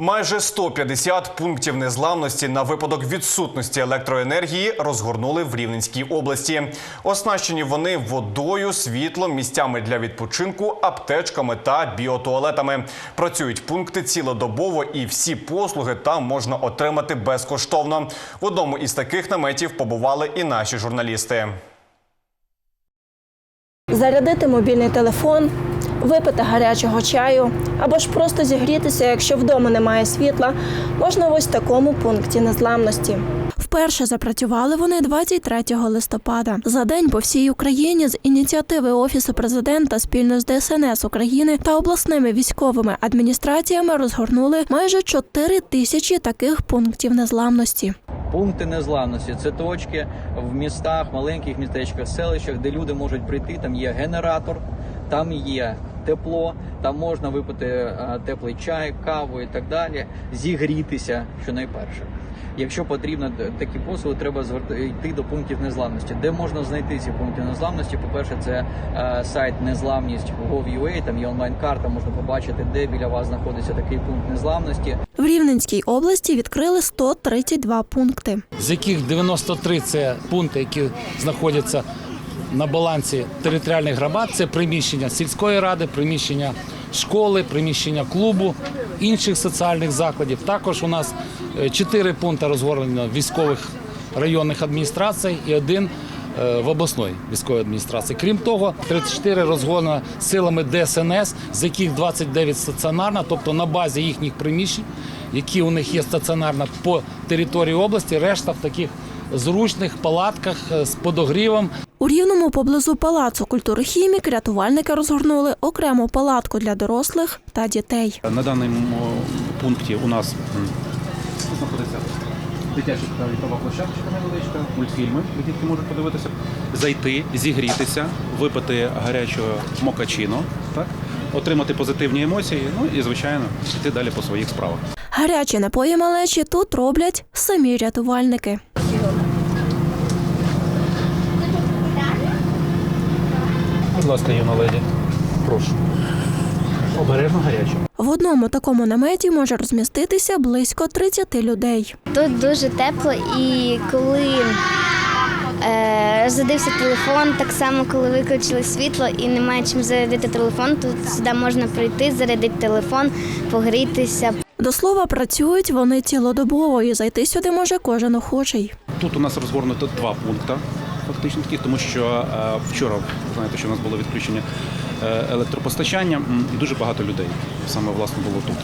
Майже 150 пунктів незламності на випадок відсутності електроенергії розгорнули в Рівненській області. Оснащені вони водою, світлом, місцями для відпочинку, аптечками та біотуалетами. Працюють пункти цілодобово, і всі послуги там можна отримати безкоштовно. В одному із таких наметів побували і наші журналісти. Зарядити мобільний телефон, випити гарячого чаю або ж просто зігрітися, якщо вдома немає світла, можна в ось такому пункті незламності. Вперше запрацювали вони 23 листопада. За день по всій Україні з ініціативи Офісу президента спільно з ДСНС України та обласними військовими адміністраціями розгорнули майже 4 тисячі таких пунктів незламності. Пункти незламності це точки в містах, маленьких містечках, селищах, де люди можуть прийти. Там є генератор, там є тепло, там можна випити е, теплий чай, каву і так далі, зігрітися, що найперше. Якщо потрібно такі послуги, треба йти до пунктів незламності. Де можна знайти ці пункти незламності? По-перше, це е, сайт незламність Gov.ua, Там є онлайн-карта, можна побачити, де біля вас знаходиться такий пункт незламності. В Рівненській області відкрили 132 пункти. з яких 93 це пункти, які знаходяться на балансі територіальних громад. Це приміщення сільської ради, приміщення школи, приміщення клубу, інших соціальних закладів. Також у нас е, чотири пункти розгорнено військових районних адміністрацій і один е, в обласної військової адміністрації. Крім того, 34 розгорнено силами ДСНС, з яких 29 стаціонарно, тобто на базі їхніх приміщень, які у них є стаціонарно по території області, решта в таких зручних палатках е, з подогрівом. У рівному поблизу палацу культури хімік рятувальники розгорнули окрему палатку для дорослих та дітей. На даному пункті у нас знаходиться дитяча літова площадочка невеличка, мультфільми, де дітки можуть подивитися, зайти, зігрітися, випити гарячого мокачино, так? отримати позитивні емоції, ну і, звичайно, йти далі по своїх справах. Гарячі напої малечі тут роблять самі рятувальники. Будь ласка, юна леді, прошу. Обережно гаряче. В одному такому наметі може розміститися близько 30 людей. Тут дуже тепло, і коли е, розрядився телефон, так само, коли виключили світло і немає чим зарядити телефон, тут сюди можна прийти, зарядити телефон, погрітися. До слова, працюють вони цілодобово і зайти сюди може кожен охочий. Тут у нас розгорнуто два пункти, фактично такі, тому що е, вчора, знаєте, що у нас було відключення е, електропостачання, і дуже багато людей саме власне було тут.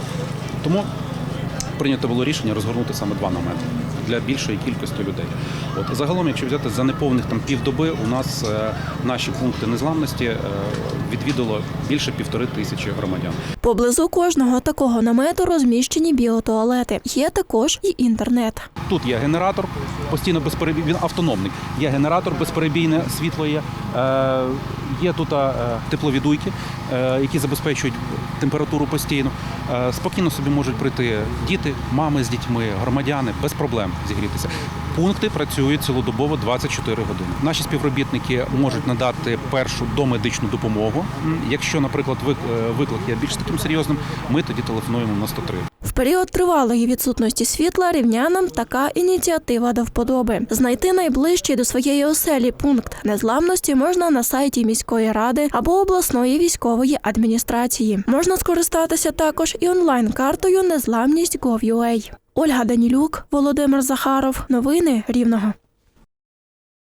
Тому прийнято було рішення розгорнути саме два намети для більшої кількості людей. От загалом, якщо взяти за неповних там півдоби, у нас е, наші пункти незламності е, відвідало більше півтори тисячі громадян. Поблизу кожного такого намету розміщені біотуалети. Є також і інтернет. Тут є генератор, постійно безперебійний, він автономний. Є генератор, безперебійне світло є. Е, є тут теплові дуйки, які забезпечують температуру постійно. Е, спокійно собі можуть прийти діти, мами з дітьми, громадяни без проблем зігрітися. Пункти працюють цілодобово 24 години. Наші співробітники можуть надати першу домедичну допомогу. Якщо, наприклад, е, виклик є більш таким серйозним, ми тоді телефонуємо на 103. Період тривалої відсутності світла рівнянам така ініціатива до вподоби. Знайти найближчий до своєї оселі пункт незламності можна на сайті міської ради або обласної військової адміністрації. Можна скористатися також і онлайн-картою Незламність. Ольга Данілюк, Володимир Захаров. Новини Рівного.